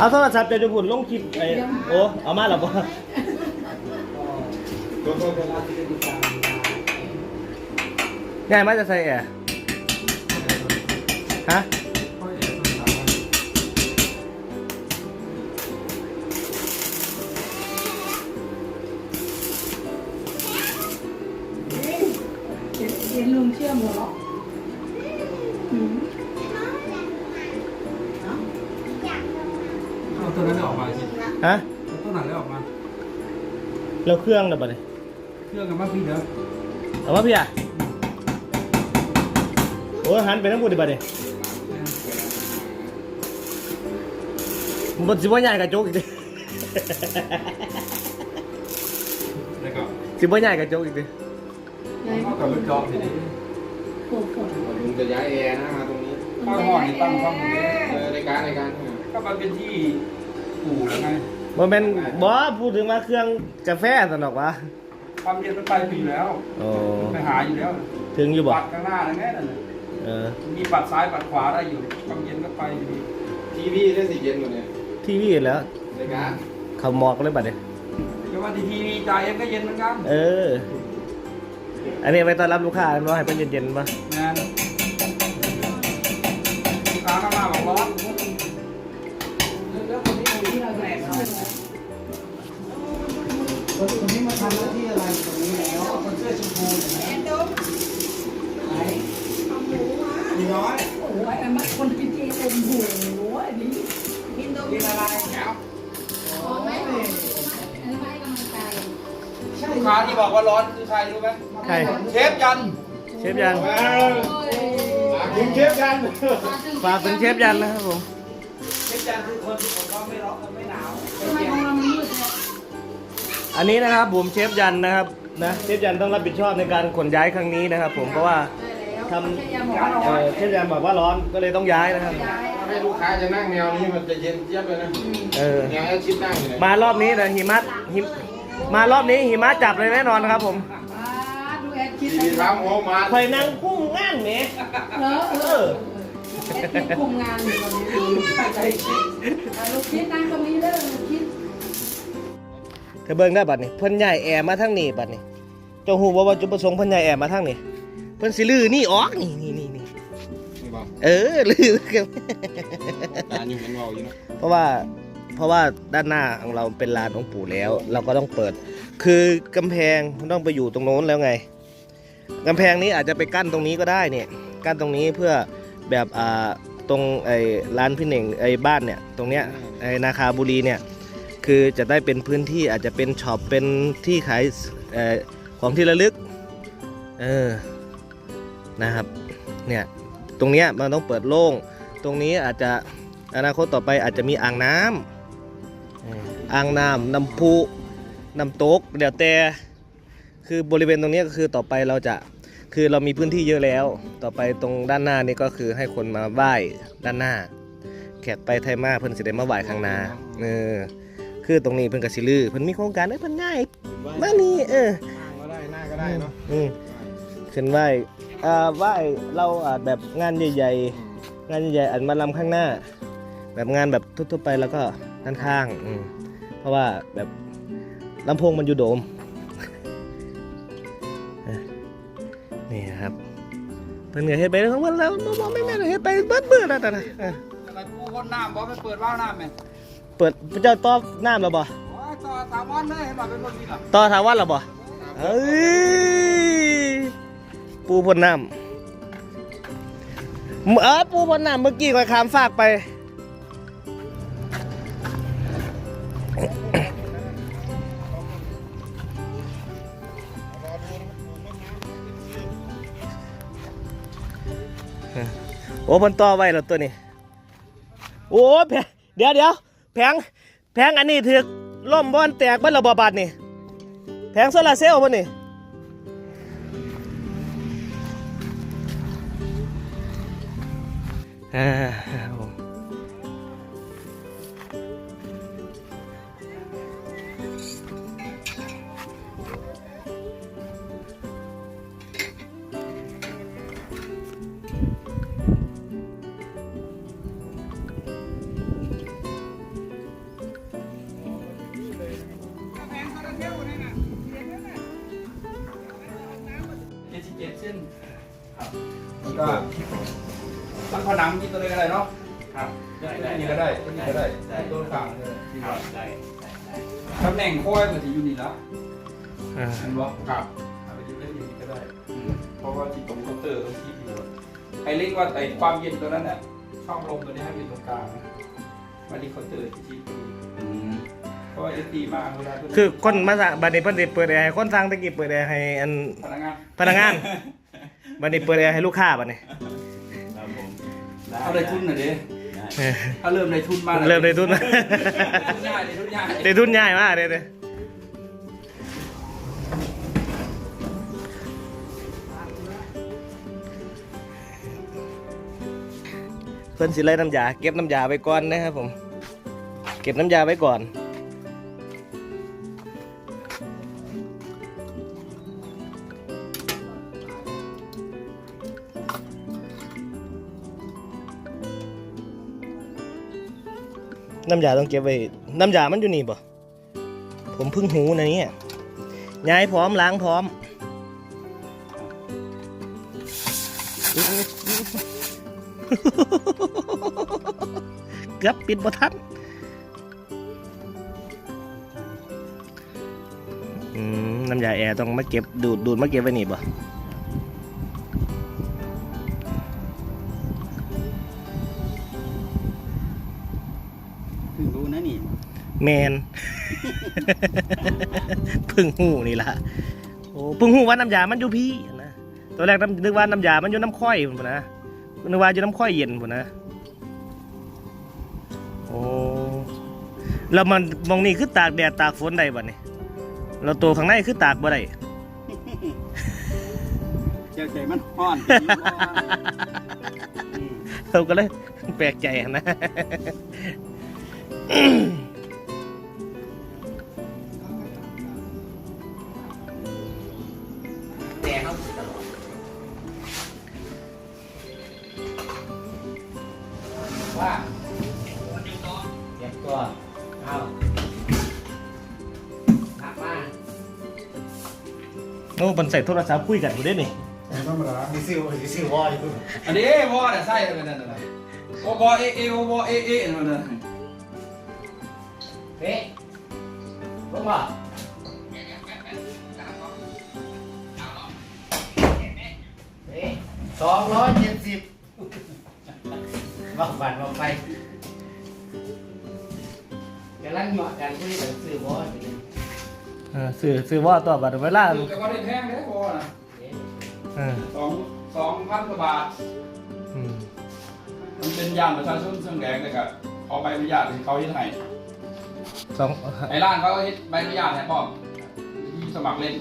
เอาโทรศัพท์จะจะพูดลงคลิปไอ้โอ้ เอามาแล้วบ่ง่ายมากจะใส่แอร์ฮะเห็นลุงเชื่อมหรอ มาสิฮะเอาตัวนั้นเลยออกมา เราเครื่องแล้วบ่เนี่ยเครื่องกันมาพี่เด้อเอามาพี่อะโอ้ยหันไปทั้งหมดดิบ่เนี่ยมันสิบ่ใหญ่กับโจ๊กอีกดิแล้วก็สิบ่ใหญ่กับโจ๊กอีกดิไหนเข้ากับลูกจอกทีนี้ปวดฝนผมจะย้ายแอร์นะมาตรงนี้ข้าวหม้อนี่ตั้งข้างบนนี้เออในการในการก็มันเป็นที่ ปู่แล้วไงบ่แม่นบ่พูดถึงว่าเครื่องกาแฟสนอกวะความเย็นมันไปอยู่แล้วโอ้ไปหาอยู่แล้ว ถึงอยู่บ่ปัดข้างหน้าอะไรแน่นั่นน่ะเออ มีปัดซ้ายปัดขวาได้อยู่ความเย็นก็ไปอยู่ดีทีวีได้สีเย็นหมดเนี่ยทีวีแล้วในการเขาหมอกเลยบัดเนี่ยแต่ว่าที่ทีวีจ่ายเองก็เย็นเหมือนกันเออ อันนี้ไปต้อนรับลูกค้าเนาะให้เป็นเย็นๆป่ะงาน คนอื่นที่มาทำหน้าที่อะไรตรงนี้แล้วคนเสื้อชมพูเห็นไหมไหนมีน้อยโอ้ยไอ้มาคนกินเจอมหูอันนี้กินอะไรแก้วใช่ลูกค้าที่บอกว่าร้อนคือใครรู้ไหมใช่เชฟยันเชฟยันถึงเชฟกันฝากถึงเชฟยันนะครับผม เชฟยันคือคนที่ผมว่าไม่ร้อนไม่หนาว ทำไมของเรามันมืดเนี่ย อันนี้นะครับผมเชฟยันนะครับนะเชฟยันต้องรับผิดชอบในการขนย้ายครั้งนี้นะครับ ผมเพราะว่าทำแค่ยาหมอเราเอ่อเชฟยันบอกว่าร้อนก็เลยต้องย้ายนะครับย้ายให้ลูกค้าจะนั่งแนวนี้มันจะเย็นเจี๊ยบเลยนะเออ แนวแอร์ชิดนั่งอยู่เลยมารอบนี้แต่หิมะหิมมารอบนี้หิมะจับเลยแน่นอนครับผมอ่าดูแอดคิดทีวีเท้าหัวมาคอยนั่งกุ้งง่านเมเหรอเอเอออแอดคิดคุมงานอยู่ตอนนี้อะลูกคิดนั่งตรงนี้เด้อลูกคิด เธอเบิ่งได้บัดนี้เพิ่นใหญ่แอร์มาทางนี้บัดนี้เจ้าฮู้บ่ว่าจุดประสงค์เพิ่นใหญ่แอร์มาทางนี้เพิ่นสิลื้อนี่ออกนี่นี่นี่นี่นี่บอกเออลื้อกันตาอยู่มันเบาอยู่นะเพราะว่าเพราะว่าด้านหน้าของเราเป็นลานของปู่แล้ว เราก็ต้องเปิด คือกำแพงมันต้องไปอยู่ตรงโน้นแล้วไงกำแพงนี้อาจจะไปกั้นตรงนี้ก็ได้เนี่ยกั้นตรงนี้เพื่อแบบอ่าตรงไอ้ร้านพี่เน่งไอ้บ้านเนี่ยตรงเนี้ยไอ้นาคาบุรีเนี่ย คือจะได้เป็นพื้นที่อาจจะเป็นช็อปเป็นที่ขายออของที่ระลึกเออนะครับเนี่ยตรงเนี้ยมันต้องเปิดโล่ง ตรงนี้อาจจะอนาคตต่อไปอาจจะมีอ่างน้ำอ่ออ่างน้ำน้ำพุน้ำตกเดี๋ยวแต่คือบริเวณตรงนี้ก็คือต่อไปเราจะคือเรามีพื้นที่เยอะแล้ว ต่อไปตรงด้านหน้านี่ก็คือให้คนมาไหว้ด้านหน้า แขกไปไทยมาเพิ่นสิได้มาไหว้ข้างหน้าเออ คือตรงนี้เพิ่นก็สิลือเพิ่นมีโครงการให้เพิ่นง่ายมานี่เออนั่งก็ได้หน้าก็ได้เนาะอืมขึ้นไหว้อ่าไหว้เราอาจแบบงานใหญ่ๆงานใหญ่ๆอันมาลำข้างหน้า แบบงานแบบทั่วๆไปแล้วก็ด้านข้างอืมเพราะว่าแบบลำโพงมันอยู่โดมเอ้ยนี่ครับเพิ่นก็เฮ็ดไปของเพิ่นแล้วบ่บ่ไม่แม่นเฮ็ดไปเบิดเบื่อแล้วแต่นะเออแต่กูคนน้ำบอกไปเปิดว่าวน้ำไหม เปิดเจ้าต้อน้ำแล้วบ่โอ้ยต่อสาวันเลยเห็นบอกเป็นคนดีหรอต่อถาวันแล้วบ่เอ้ยปูพ่นน้ำเออปูพ่นน้ำเมื่อกี้ก็ข้ามฟากไปโอ้มันต่อไว้แล้วตัวนี้ โอ้แผงเดี๋ยวเดี๋ยว แผงแผงอันนี้ถือล่มบอนแตกบิ้ลระบาบาดนี่แผงโซลาร์เซลล์บ่นี่ อ่าครับผมแล้วก็ตั้งผนังกินตัวเลยก็ได้เนาะครับตัวนี้ก็ได้ตัวนี้ก็ได้ตัวฝั่งเลยครับได้ได้ได้ตำแหน่งโค้ยมันจะอยู่นี่แล้วอ่าเห็นบ่ครับเอาไปอยู่ได้อยู่นี่ก็ได้อืมเพราะว่าที่ตรงเคาน์เตอร์ตรงที่อยู่ไอ้เรียกว่าไอ้ความเย็นตัวนั้นน่ะช่องลมตัวนี้ให้อยู่ตรงกลางนะมาที่เคาน์เตอร์ที่ที่ตรงนี้อืมเพ ราะว่าเอสตีมากเวลาตัวคือคนมาสั่งบัดนี้เพิ่นสิเปิดแอร์ให้คนสั่งตะกี้เปิดแอร์ให้อันพนักงานพนักงานบัดนี้เปิดแอร์ให้ลูกค้าบัดนี้ครับผมเอาได้ทุนหน่อยดิได้เออถ้าเริ่มได้ทุนมาเริ่มได้ทุนได้ทุนง่ายได้ทุนง่ายได้ทุนง่ายมากเด้เด้เพิ่นสิไล่น้ำยา เก็บน้ำยาไว้ก่อนนะครับผม เก็บน้ำยาไว้ก่อน น้ำยาต้องเก็บไว้ น้ำยามันอยู่นี่ป่ะผมพิ่งหูนะเนี่ยย้ายพร้อมล้างพร้อม เกือบปิดบ่ทันน้ำยาแอร์ต้องมาเก็บดูดดูดมาเก็บไว้นี่ป่ พิ่งรู้นะนี่แมนเพึ่งหูนี่ล่ะโอ้เพึ่งหูว่าน้ำยา มันอยู่พี่นะตัวแรกน้ำนึกว่าน้ำยา มันอยู่น้ำค่อยพุ่นนะนึกว่าอยู่น้ำค่อยเย็นพุ่นนะโอ้แล้วมันมองนี่คือตากแดดตากฝนได้บ่เนี่ยเราตัวข้างในคือตากบ่ได้เจ้าใจมันฮ้อนอืมเราก็เลยแปลกใจนะ แต่เขาตลอดว่าเก็บตัวเอาหักมาโอ้มันใส่โทรศัพท์คุยกันอยู่ด้วยนี่ ธรรมดามีซิวมีซิววอยอยู่อันนี้วอเนี่ยใส่เลยนั่นน่ะโอบอเอเอโอบอเอเอนั่นน่ะ เฮ้ลงมาสองร้อยเจ็ดสิบบอกบัตรบอกไปกำลังเหมาะกันคุยกันซื้อวอซื้อซื้อวอต่อบัตรเวลาแต่ว่าได้แพงเลยวอน่ะเออสองสองพันกว่าบาทมันเป็นยามประชาชนเสื่องแดงเลยครับขาใบอนุญาตให้เขาที่ไหน สอง ไอ้ร้านเขาเฮ็ดใบอนุญาตให้ป้อมสมัครเล่น